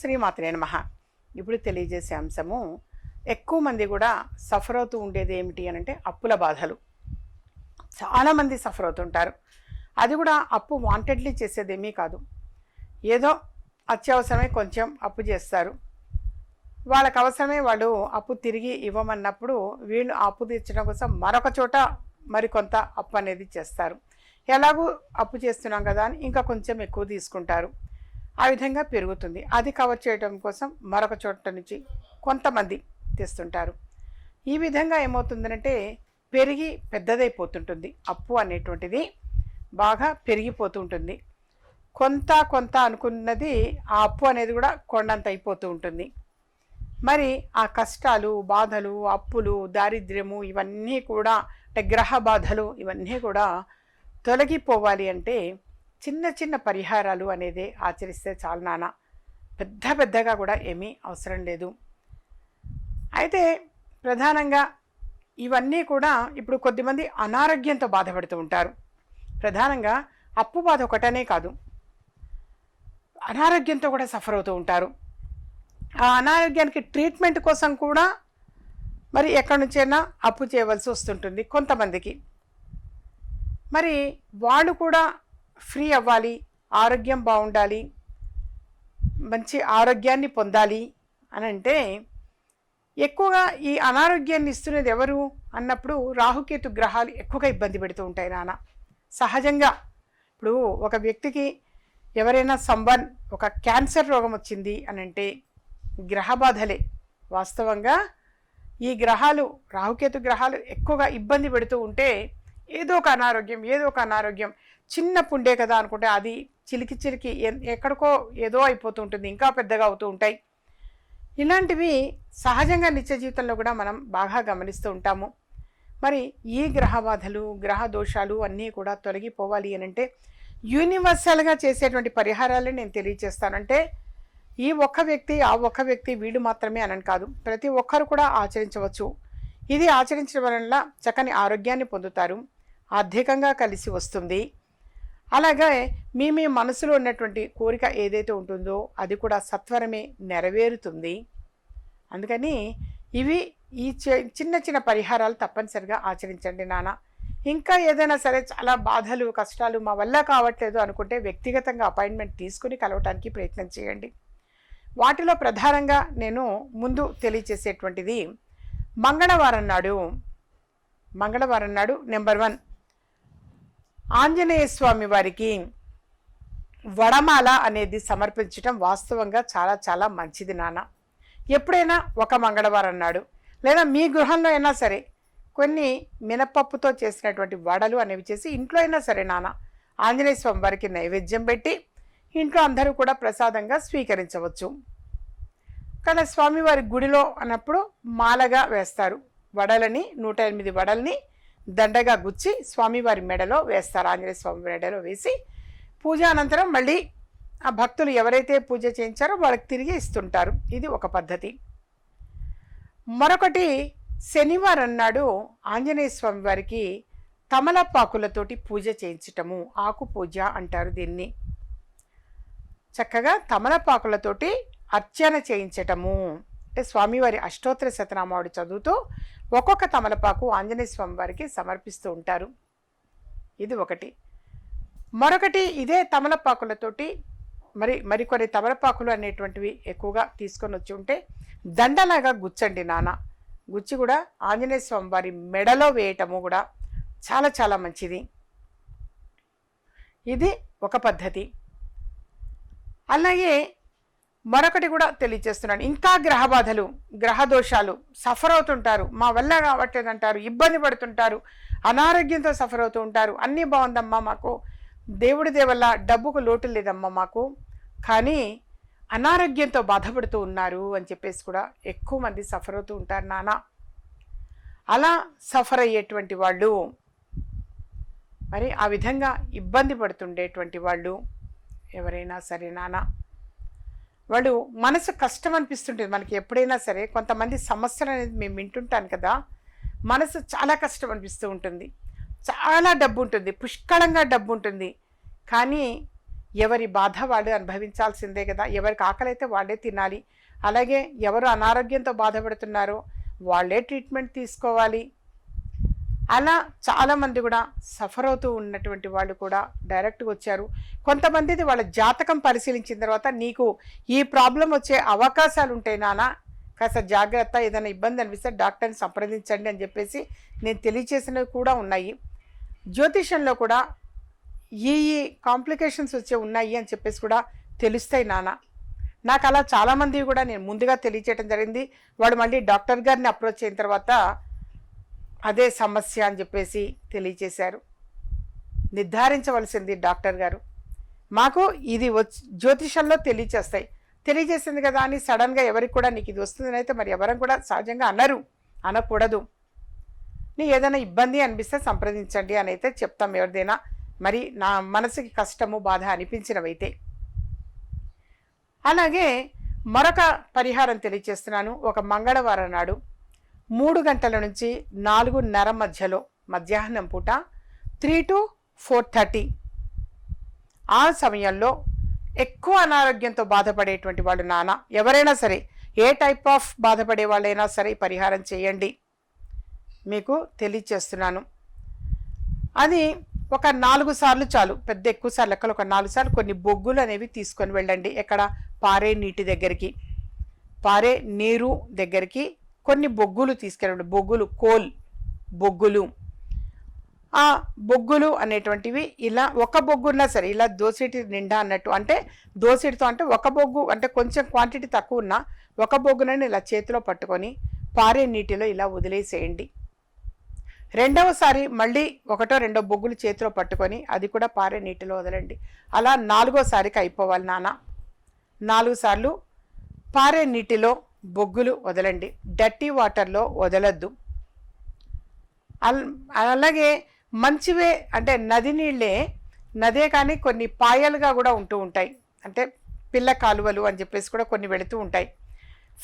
శ్రీమాతనే నమ. ఇప్పుడు తెలియజేసే అంశము ఎక్కువ మంది కూడా సఫర్ అవుతూ ఉండేది ఏమిటి అని అంటే అప్పుల బాధలు. చాలామంది సఫర్ అవుతుంటారు. అది కూడా అప్పు వాంటెడ్లీ చేసేదేమీ కాదు. ఏదో అత్యవసరమే కొంచెం అప్పు చేస్తారు. వాళ్ళకి అవసరమే వాళ్ళు అప్పు తిరిగి ఇవ్వమన్నప్పుడు వీళ్ళు అప్పు తీర్చడం కోసం మరొక చోట మరికొంత అప్పు అనేది చేస్తారు. ఎలాగూ అప్పు చేస్తున్నాం కదా అని ఇంకా కొంచెం ఎక్కువ తీసుకుంటారు. ఆ విధంగా పెరుగుతుంది. అది కవర్ చేయడం కోసం మరొక చోట నుంచి కొంతమంది తెస్తుంటారు. ఈ విధంగా ఏమవుతుందంటే పెరిగి పెద్దదైపోతుంటుంది. అప్పు అనేటువంటిది బాగా పెరిగిపోతూ ఉంటుంది కొంత కొంత అనుకున్నది ఆ అప్పు అనేది కూడా కొండంత అయిపోతూ ఉంటుంది. మరి ఆ కష్టాలు బాధలు అప్పులు దారిద్ర్యము ఇవన్నీ కూడా అంటే గ్రహ బాధలు ఇవన్నీ కూడా తొలగిపోవాలి అంటే చిన్న చిన్న పరిహారాలు అనేది ఆచరిస్తే చాలు నాన్న. పెద్ద పెద్దగా కూడా ఏమీ అవసరం లేదు. అయితే ప్రధానంగా ఇవన్నీ కూడా ఇప్పుడు కొద్దిమంది అనారోగ్యంతో బాధపడుతూ ఉంటారు. ప్రధానంగా అప్పు బాధ ఒకటనే కాదు. అనారోగ్యంతో కూడా సఫర్ అవుతూ ఉంటారు. ఆ అనారోగ్యానికి ట్రీట్మెంట్ కోసం కూడా మరి ఎక్కడి నుంచైనా అప్పు చేయవలసి వస్తుంటుంది కొంతమందికి. మరి వాళ్ళు కూడా ఫ్రీ అవ్వాలి ఆరోగ్యం బాగుండాలి మంచి ఆరోగ్యాన్ని పొందాలి అని అంటే ఎక్కువగా ఈ అనారోగ్యాన్ని ఇస్తున్నది ఎవరు అన్నప్పుడు రాహుకేతు గ్రహాలు ఎక్కువగా ఇబ్బంది పెడుతూ ఉంటాయి నాన్న సహజంగా ఇప్పుడు ఒక వ్యక్తికి ఎవరైనా సంబన్ ఒక క్యాన్సర్ రోగం వచ్చింది అని అంటే గ్రహ బాధలే. వాస్తవంగా ఈ గ్రహాలు రాహుకేతు గ్రహాలు ఎక్కువగా ఇబ్బంది పెడుతూ ఉంటే ఏదో ఒక అనారోగ్యం ఏదో ఒక అనారోగ్యం. చిన్న పుండే కదా అనుకుంటే అది చిలికి చిలికి ఎన్- ఎక్కడికో ఏదో అయిపోతూ ఉంటుంది ఇంకా పెద్దగా అవుతూ ఉంటాయి. ఇలాంటివి సహజంగా నిత్య జీవితంలో కూడా మనం బాగా గమనిస్తూ ఉంటాము. మరి ఈ గ్రహ బాధలు గ్రహ దోషాలు అన్నీ కూడా తొలగిపోవాలి అని అంటే యూనివర్సల్గా చేసేటువంటి పరిహారాలు నేను తెలియజేస్తానంటే ఈ ఒక్క వ్యక్తి ఆ ఒక్క వ్యక్తి వీడు మాత్రమే అనని కాదు ప్రతి ఒక్కరు కూడా ఆచరించవచ్చు. ఇది ఆచరించడం వల్ల చక్కని ఆరోగ్యాన్ని పొందుతారు. ఆర్థికంగా కలిసి వస్తుంది. అలాగే మీ మీ మనసులో ఉన్నటువంటి కోరిక ఏదైతే ఉంటుందో అది కూడా సత్వరమే నెరవేరుతుంది. అందుకని ఇవి ఈ చిన్న చిన్న పరిహారాలు తప్పనిసరిగా ఆచరించండి నాన్న. ఇంకా ఏదైనా సరే చాలా బాధలు కష్టాలు మా వల్ల కావట్లేదు అనుకుంటే వ్యక్తిగతంగా అపాయింట్మెంట్ తీసుకుని కలవటానికి ప్రయత్నం చేయండి. వాటిలో ప్రధానంగా నేను ముందు తెలియచేసేటువంటిది మంగళవారం నాడు మంగళవారం నాడు నెంబర్ వన్ ఆంజనేయ స్వామి వారికి వడమాల అనేది సమర్పించటం వాస్తవంగా చాలా చాలా మంచిది నాన్న. ఎప్పుడైనా ఒక మంగళవారం నాడు లేదా మీ గృహంలో అయినా సరే కొన్ని మినపప్పుతో చేసినటువంటి వడలు అనేవి చేసి ఇంట్లో అయినా సరే నాన్న ఆంజనేయ స్వామి వారికి నైవేద్యం పెట్టి ఇంట్లో అందరూ కూడా ప్రసాదంగా స్వీకరించవచ్చు. కానీ స్వామివారి గుడిలో అన్నప్పుడు మాలగా వేస్తారు. వడలని నూట ఎనిమిది వడల్ని దండగా గుచ్చి స్వామివారి మెడలో వేస్తారు. ఆంజనేయ స్వామి మెడలో వేసి పూజ అనంతరం మళ్ళీ ఆ భక్తులు ఎవరైతే పూజ చేయించారో వాళ్ళకి తిరిగి ఇస్తుంటారు. ఇది ఒక పద్ధతి. మరొకటి శనివారం నాడు ఆంజనేయ స్వామి వారికి తమలపాకులతోటి పూజ చేయించటము ఆకు పూజ అంటారు దీన్ని. చక్కగా తమలపాకులతోటి అర్చన చేయించటము. అంటే స్వామివారి అష్టోత్తర శతనామావుడు చదువుతూ ఒక్కొక్క తమలపాకు ఆంజనేయ స్వామి వారికి సమర్పిస్తూ ఉంటారు. ఇది ఒకటి. మరొకటి ఇదే తమలపాకులతోటి మరి మరికొన్ని తమలపాకులు అనేటువంటివి ఎక్కువగా తీసుకొని వచ్చి ఉంటే దండలాగా గుచ్చండి నాన్న. గుచ్చి కూడా ఆంజనేయ స్వామి వారి మెడలో వేయటము కూడా చాలా చాలా మంచిది. ఇది ఒక పద్ధతి. అలాగే మరొకటి కూడా తెలియజేస్తున్నాను. ఇంకా గ్రహ బాధలు గ్రహ దోషాలు సఫర్ అవుతుంటారు మా వల్ల కావట్లేదంటారు ఇబ్బంది పడుతుంటారు అనారోగ్యంతో సఫర్ అవుతూ ఉంటారు. అన్నీ బాగుందమ్మా మాకు. దేవుడి దేవల్ల డబ్బుకు లోటు లేదమ్మా మాకు. కానీ అనారోగ్యంతో బాధపడుతూ ఉన్నారు అని చెప్పేసి కూడా ఎక్కువ మంది సఫర్ అవుతూ ఉంటారు నాన్న అలా సఫర్ అయ్యేటువంటి వాళ్ళు మరి ఆ విధంగా ఇబ్బంది పడుతుండేటువంటి వాళ్ళు ఎవరైనా సరే నాన్న వాళ్ళు మనసు కష్టం అనిపిస్తుంటుంది. మనకి ఎప్పుడైనా సరే కొంతమంది సమస్యలు అనేది మేము వింటుంటాను కదా మనసు చాలా కష్టం అనిపిస్తూ ఉంటుంది. చాలా డబ్బు ఉంటుంది పుష్కళంగా డబ్బు ఉంటుంది. కానీ ఎవరి బాధ వాళ్ళు అనుభవించాల్సిందే కదా ఎవరికి ఆకలి అయితే వాళ్ళే తినాలి. అలాగే ఎవరు అనారోగ్యంతో బాధపడుతున్నారో వాళ్ళే ట్రీట్మెంట్ తీసుకోవాలి. అలా చాలామంది కూడా సఫర్ అవుతూ ఉన్నటువంటి వాళ్ళు కూడా డైరెక్ట్గా వచ్చారు. కొంతమందిది వాళ్ళ జాతకం పరిశీలించిన తర్వాత నీకు ఈ ప్రాబ్లం వచ్చే అవకాశాలు ఉంటాయి నాన్న కాస్త జాగ్రత్త ఏదైనా ఇబ్బంది అనిపిస్తే డాక్టర్ని సంప్రదించండి అని చెప్పేసి నేను తెలియచేసినవి కూడా ఉన్నాయి. జ్యోతిషంలో కూడా ఈ ఈ కాంప్లికేషన్స్ వచ్చే ఉన్నాయి అని చెప్పేసి కూడా తెలుస్తాయి నాన్న. నాకు అలా చాలామంది కూడా నేను ముందుగా తెలియచేయడం జరిగింది. వాడు మళ్ళీ డాక్టర్ గారిని అప్రోచ్ అయిన తర్వాత అదే సమస్య అని చెప్పేసి తెలియచేశారు. నిర్ధారించవలసింది డాక్టర్ గారు. మాకు ఇది వచ్చి జ్యోతిషంలో తెలియచేస్తాయి. తెలియజేసింది కదా అని సడన్గా ఎవరికి కూడా నీకు ఇది వస్తుందని అయితే మరి ఎవరం కూడా సహజంగా అనరు అనకూడదు. నీ ఏదైనా ఇబ్బంది అనిపిస్తే సంప్రదించండి అని అయితే చెప్తాం ఎవరిదైనా. మరి నా మనసుకి కష్టము బాధ అనిపించినవైతే. అలాగే మరొక పరిహారం తెలియచేస్తున్నాను. ఒక మంగళవారం నాడు మూడు గంటల నుంచి నాలుగున్నర మధ్యలో మధ్యాహ్నం పూట త్రీ టు ఫోర్ థర్టీ ఆ సమయంలో ఎక్కువ అనారోగ్యంతో బాధపడేటువంటి వాళ్ళు నాన్న ఎవరైనా సరే ఏ టైప్ ఆఫ్ బాధపడే వాళ్ళైనా సరే పరిహారం చేయండి. మీకు తెలియచేస్తున్నాను. అది ఒక నాలుగు సార్లు చాలు పెద్ద ఎక్కువ సార్లు లెక్కలు ఒక నాలుగు సార్లు కొన్ని బొగ్గులు అనేవి తీసుకొని వెళ్ళండి ఎక్కడ? పారే నీటి దగ్గరికి. పారే నీరు దగ్గరికి కొన్ని బొగ్గులు తీసుకెళ్ళండి. బొగ్గులు కోల్ బొగ్గులు. ఆ బొగ్గులు అనేటువంటివి ఇలా ఒక బొగ్గు ఉన్నా సరే ఇలా దోసిటి నిండా అన్నట్టు అంటే దోసిటితో అంటే ఒక బొగ్గు అంటే కొంచెం క్వాంటిటీ తక్కువ ఉన్నా ఒక బొగ్గునని ఇలా చేతిలో పట్టుకొని పారే నీటిలో ఇలా వదిలేసేయండి. రెండవసారి మళ్ళీ ఒకటో రెండో బొగ్గులు చేతిలో పట్టుకొని అది కూడా పారే నీటిలో వదలండి. అలా నాలుగోసారికి అయిపోవాలి నాన్న. నాలుగు సార్లు పారే నీటిలో బొగ్గులు వదలండి. డర్టీ వాటర్లో వదలద్దు. అలాగే మంచివే అంటే నది నీళ్ళే నదే కానీ కొన్ని పాయలుగా కూడా ఉంటూ ఉంటాయి. అంటే పిల్ల కాలువలు అని చెప్పేసి కూడా కొన్ని వెళుతూ ఉంటాయి.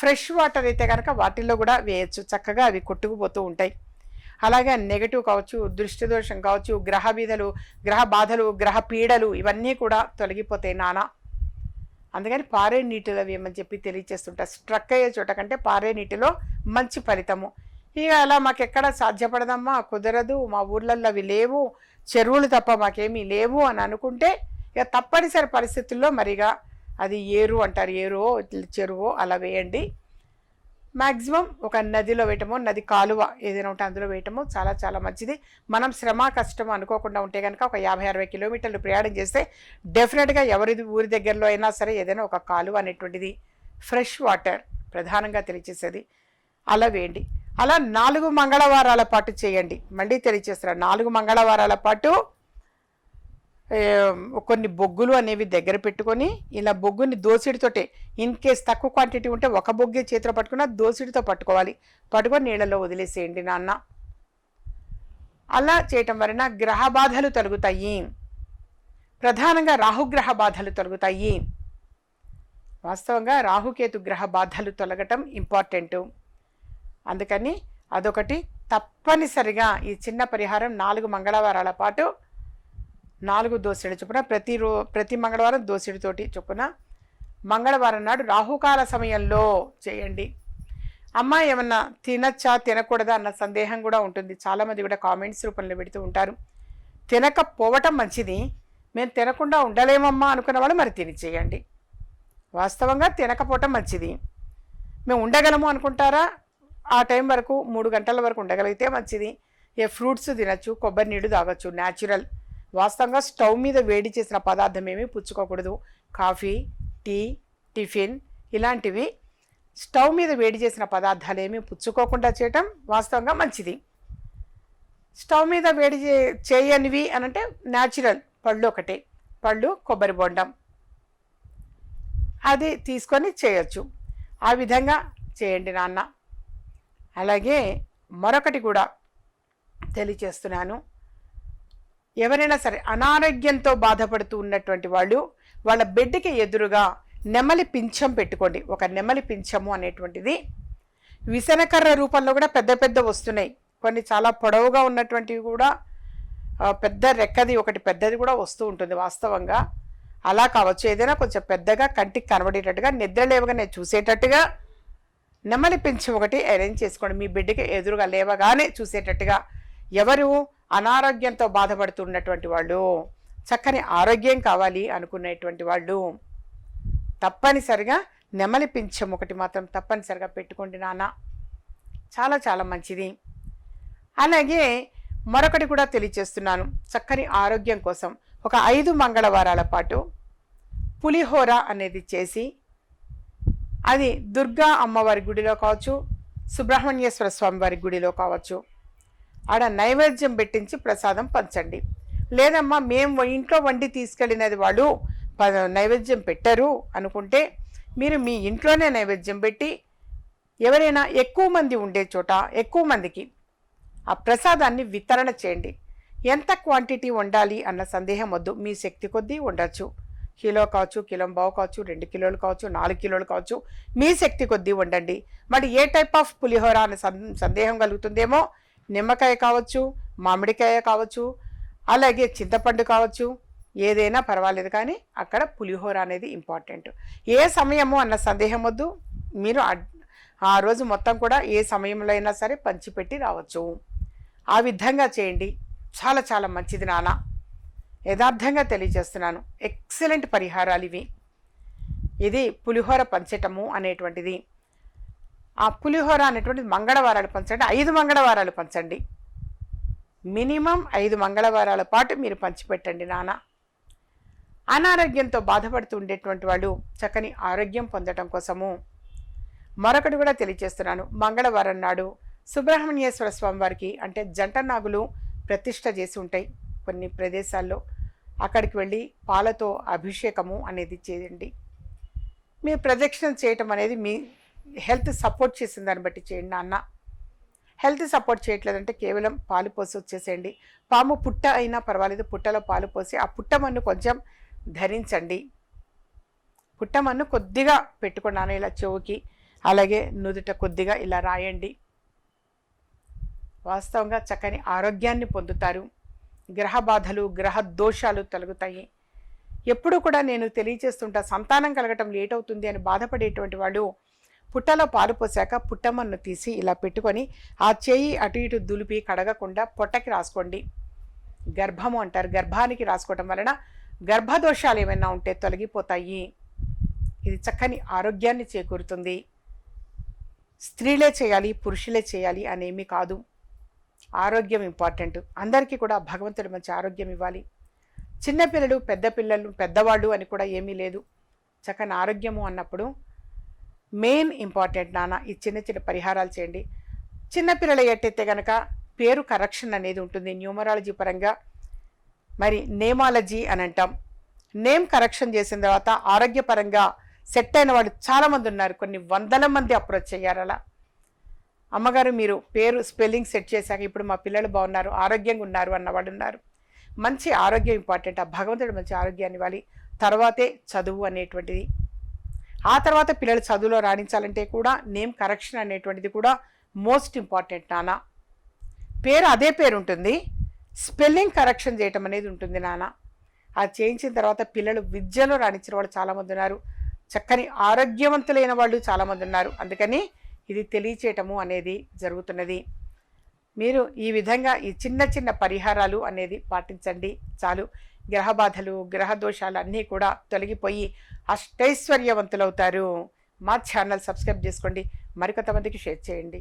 ఫ్రెష్ వాటర్ అయితే కనుక వాటిల్లో కూడా వేయచ్చు. చక్కగా అవి కొట్టుకుపోతూ ఉంటాయి. అలాగే నెగటివ్ కావచ్చు దృష్టి దోషం కావచ్చు గ్రహ బీధలు గ్రహ బాధలు గ్రహ పీడలు ఇవన్నీ కూడా తొలగిపోతాయి నానా. అందుకని పారే నీటిలో వేయమని చెప్పి తెలియచేస్తుంటా. స్ట్రక్ అయ్యే చోట కంటే పారే నీటిలో మంచి ఫలితము. ఇక అలా మాకెక్కడ సాధ్యపడదమ్మా? కుదరదు. మా ఊర్లలో అవి లేవు. చెరువులు తప్ప మాకేమీ లేవు అని అనుకుంటే ఇక తప్పనిసరి పరిస్థితుల్లో మరిగా అది ఏరు అంటారు. ఏరో చెరువు అలా వేయండి. మ్యాక్సిమం ఒక నదిలో వేయటము నది కాలువ ఏదైనా ఉంటే అందులో వేయటము చాలా చాలా మంచిది. మనం శ్రమ కష్టం అనుకోకుండా ఉంటే కనుక ఒక యాభై అరవై కిలోమీటర్లు ప్రయాణం చేస్తే డెఫినెట్గా ఎవరి ఊరి దగ్గరలో అయినా సరే ఏదైనా ఒక కాలువ అనేటువంటిది ఫ్రెష్ వాటర్ ప్రధానంగా తెలియచేసేది. అలా వేయండి. అలా నాలుగు మంగళవారాల పాటు చేయండి. మళ్ళీ తెలియచేస్తారు నాలుగు మంగళవారాల పాటు కొన్ని బొగ్గులు అనేవి దగ్గర పెట్టుకొని ఇలా బొగ్గుని దోసిడితోటే ఇన్ కేస్ తక్కువ క్వాంటిటీ ఉంటే ఒక బొగ్గే చేతిలో పట్టుకున్న దోసిడితో పట్టుకోవాలి. పట్టుకొని నీళ్ళలో వదిలేసేయండి నాన్న. అలా చేయటం వలన గ్రహ బాధలు తొలగుతాయి. ప్రధానంగా రాహుగ్రహ బాధలు తొలగుతాయి. వాస్తవంగా రాహుకేతు గ్రహ బాధలు తొలగటం ఇంపార్టెంటు అందుకని అదొకటి తప్పనిసరిగా ఈ చిన్న పరిహారం నాలుగు మంగళవారాల పాటు నాలుగు దోసెడు చొప్పున ప్రతి రో ప్రతి మంగళవారం దోసెడితోటి చొప్పున మంగళవారం నాడు రాహుకాల సమయంలో చేయండి. అమ్మ ఏమన్నా తినచ్చా తినకూడదా అన్న సందేహం కూడా ఉంటుంది. చాలామంది కూడా కామెంట్స్ రూపంలో పెడుతూ ఉంటారు. తినకపోవటం మంచిది. మేము తినకుండా ఉండలేమమ్మా అనుకున్న వాళ్ళు మరి తిని చేయండి. వాస్తవంగా తినకపోవటం మంచిది. మేము ఉండగలము అనుకుంటారా? ఆ టైం వరకు మూడు గంటల వరకు ఉండగలిగితే మంచిది. ఏ ఫ్రూట్స్ తినచ్చు కొబ్బరి నీళ్ళు తాగొచ్చు న్యాచురల్. వాస్తవంగా స్టవ్ మీద వేడి చేసిన పదార్థం ఏమీ పుచ్చుకోకూడదు. కాఫీ టీ టిఫిన్ ఇలాంటివి స్టవ్ మీద వేడి చేసిన పదార్థాలు ఏమీ పుచ్చుకోకుండా చేయటం వాస్తవంగా మంచిది. స్టవ్ మీద వేడి చేయనివి అని అంటే న్యాచురల్ పళ్ళు ఒకటే పళ్ళు కొబ్బరి బొండం. అది తీసుకొని చేయొచ్చు. ఆ విధంగా చేయండి నాన్న. అలాగే మరొకటి కూడా తెలియచేస్తున్నాను. ఎవరైనా సరే అనారోగ్యంతో బాధపడుతూ ఉన్నటువంటి వాళ్ళు వాళ్ళ బిడ్డకి ఎదురుగా నెమలి పింఛం పెట్టుకోండి. ఒక నెమలి పింఛము అనేటువంటిది విసనకర్ర రూపంలో కూడా పెద్ద పెద్ద వస్తున్నాయి. కొన్ని చాలా పొడవుగా ఉన్నటువంటివి కూడా పెద్ద రెక్కది ఒకటి పెద్దది కూడా వస్తూ ఉంటుంది వాస్తవంగా. అలా కావచ్చు. ఏదైనా కొంచెం పెద్దగా కంటికి కనబడేటట్టుగా నిద్ర లేవగానే చూసేటట్టుగా నెమలి పింఛం ఒకటి అరేంజ్ చేసుకోండి. మీ బిడ్డకి ఎదురుగా లేవగానే చూసేటట్టుగా. ఎవరు అనారోగ్యంతో బాధపడుతున్నటువంటి వాళ్ళు చక్కని ఆరోగ్యం కావాలి అనుకునేటువంటి వాళ్ళు తప్పనిసరిగా నెమలి పింఛం ఒకటి మాత్రం తప్పనిసరిగా పెట్టుకోండి నాన్న. చాలా చాలా మంచిది. అలాగే మరొకటి కూడా తెలియచేస్తున్నాను చక్కని ఆరోగ్యం కోసం. ఒక ఐదు మంగళవారాల పాటు పులిహోర అనేది చేసి అది దుర్గా అమ్మవారి గుడిలో కావచ్చు సుబ్రహ్మణ్యేశ్వర స్వామి వారి గుడిలో కావచ్చు ఆడ నైవేద్యం పెట్టించి ప్రసాదం పంచండి. లేదమ్మా మేము ఇంట్లో వండి తీసుకెళ్ళినది వాళ్ళు నైవేద్యం పెట్టరు అనుకుంటే మీరు మీ ఇంట్లోనే నైవేద్యం పెట్టి ఎవరైనా ఎక్కువ మంది ఉండే చోట ఎక్కువ మందికి ఆ ప్రసాదాన్ని వితరణ చేయండి. ఎంత క్వాంటిటీ వండాలి అన్న సందేహం వద్దు. మీ శక్తి కొద్దీ ఉండొచ్చు కిలో కావచ్చు కిలో బావు కావచ్చు రెండు కిలోలు కావచ్చు నాలుగు కిలోలు కావచ్చు మీ శక్తి కొద్దీ వండండి. మరి ఏ టైప్ ఆఫ్ పులిహోర అనే సందేహం కలుగుతుందేమో నిమ్మకాయ కావచ్చు మామిడికాయ కావచ్చు అలాగే చింతపండు కావచ్చు ఏదైనా పర్వాలేదు కానీ అక్కడ పులిహోర అనేది ఇంపార్టెంట్. ఏ సమయము అన్న సందేహం వద్దు. మీరు ఆ రోజు మొత్తం కూడా ఏ సమయంలో అయినా సరే పంచిపెట్టి రావచ్చు. ఆ విధంగా చేయండి. చాలా చాలా మంచిది నాన్న. యథార్థంగా తెలియజేస్తున్నాను. ఎక్సలెంట్ పరిహారాలు ఇవి. ఇది పులిహోర పంచటము అనేటువంటిది. ఆ పులిహోర అనేటువంటిది మంగళవారాలు పంచండి ఐదు మంగళవారాలు పంచండి. మినిమం ఐదు మంగళవారాల పాటు మీరు పంచిపెట్టండి నాన్న. అనారోగ్యంతో బాధపడుతూ ఉండేటువంటి వాళ్ళు చక్కని ఆరోగ్యం పొందటం కోసము మరొకటి కూడా తెలియజేస్తున్నాను మంగళవారం నాడు సుబ్రహ్మణ్యేశ్వర స్వామి వారికి అంటే జంట నాగులు ప్రతిష్ట చేసి ఉంటాయి కొన్ని ప్రదేశాల్లో. అక్కడికి వెళ్ళి పాలతో అభిషేకము అనేది చేయండి. మీరు ప్రదక్షిణ చేయటం అనేది మీ హెల్త్ సపోర్ట్ చేసిన దాన్ని బట్టి చేయండి నాన్న. హెల్త్ సపోర్ట్ చేయట్లేదంటే కేవలం పాలు పోసి వచ్చేసేయండి. పాము పుట్ట అయినా పర్వాలేదు పుట్టలో పాలు పోసి ఆ పుట్టమన్ను కొంచెం ధరించండి. పుట్టమన్ను కొద్దిగా పెట్టుకున్నాను ఇలా చెవుకి అలాగే నుదుట కొద్దిగా ఇలా రాయండి. వాస్తవంగా చక్కని ఆరోగ్యాన్ని పొందుతారు. గ్రహ బాధలు గ్రహ దోషాలు తొలగుతాయి. ఎప్పుడు కూడా నేను తెలియచేస్తుంటా సంతానం కలగటం లేట్ అవుతుంది అని బాధపడేటువంటి వాళ్ళు పుట్టలో పాలు పోసాక పుట్టమన్ను తీసి ఇలా పెట్టుకొని ఆ చేయి అటు ఇటు దులిపి కడగకుండా పొట్టకి రాసుకోండి. గర్భము అంటారు. గర్భానికి రాసుకోవటం వలన గర్భదోషాలు ఏమైనా ఉంటే తొలగిపోతాయి. ఇది చక్కని ఆరోగ్యాన్ని చేకూరుతుంది. స్త్రీలే చేయాలి పురుషులే చేయాలి అనేమి కాదు. ఆరోగ్యం ఇంపార్టెంట్. అందరికీ కూడా భగవంతుడు మంచి ఆరోగ్యం ఇవ్వాలి. చిన్నపిల్లలు పెద్ద పిల్లలు పెద్దవాళ్ళు అని కూడా ఏమీ లేదు. చక్కని ఆరోగ్యము అన్నప్పుడు మెయిన్ ఇంపార్టెంట్ నాన్న ఈ చిన్న చిన్న పరిహారాలు చేయండి. చిన్నపిల్లలు ఎట్టయితే కనుక పేరు కరెక్షన్ అనేది ఉంటుంది న్యూమరాలజీ పరంగా మరి నేమాలజీ అని అంటాం. నేమ్ కరెక్షన్ చేసిన తర్వాత ఆరోగ్యపరంగా సెట్ అయిన వాళ్ళు చాలామంది ఉన్నారు కొన్ని వందల మంది అప్రోచ్ అయ్యారు అలా. అమ్మగారు మీరు పేరు స్పెల్లింగ్ సెట్ చేశాక ఇప్పుడు మా పిల్లలు బాగున్నారు ఆరోగ్యంగా ఉన్నారు అన్నవాడు ఉన్నారు. మంచి ఆరోగ్యం ఇంపార్టెంట్ ఆ భగవంతుడు మంచి ఆరోగ్యాన్ని ఇవ్వాలి. తర్వాతే చదువు అనేటువంటిది. ఆ తర్వాత పిల్లలు చదువులో రాణించాలంటే కూడా నేమ్ కరెక్షన్ అనేటువంటిది కూడా మోస్ట్ ఇంపార్టెంట్ నాన్న పేరు అదే పేరు ఉంటుంది. స్పెల్లింగ్ కరెక్షన్ చేయటం అనేది ఉంటుంది నాన్న అది చేయించిన తర్వాత పిల్లలు విద్యలో రాణించిన వాళ్ళు చాలామంది ఉన్నారు. చక్కని ఆరోగ్యవంతులైన వాళ్ళు చాలామంది ఉన్నారు. అందుకని ఇది తెలియచేయటము అనేది జరుగుతున్నది. మీరు ఈ విధంగా ఈ చిన్న చిన్న పరిహారాలు అనేది పాటించండి. చాలు. గ్రహ బాధలు గ్రహ దోషాలు అన్నీ కూడా తొలగిపోయి అష్టైశ్వర్యవంతులవుతారు. మా ఛానల్ సబ్స్క్రైబ్ చేసుకోండి. మరికొంతమందికి షేర్ చేయండి.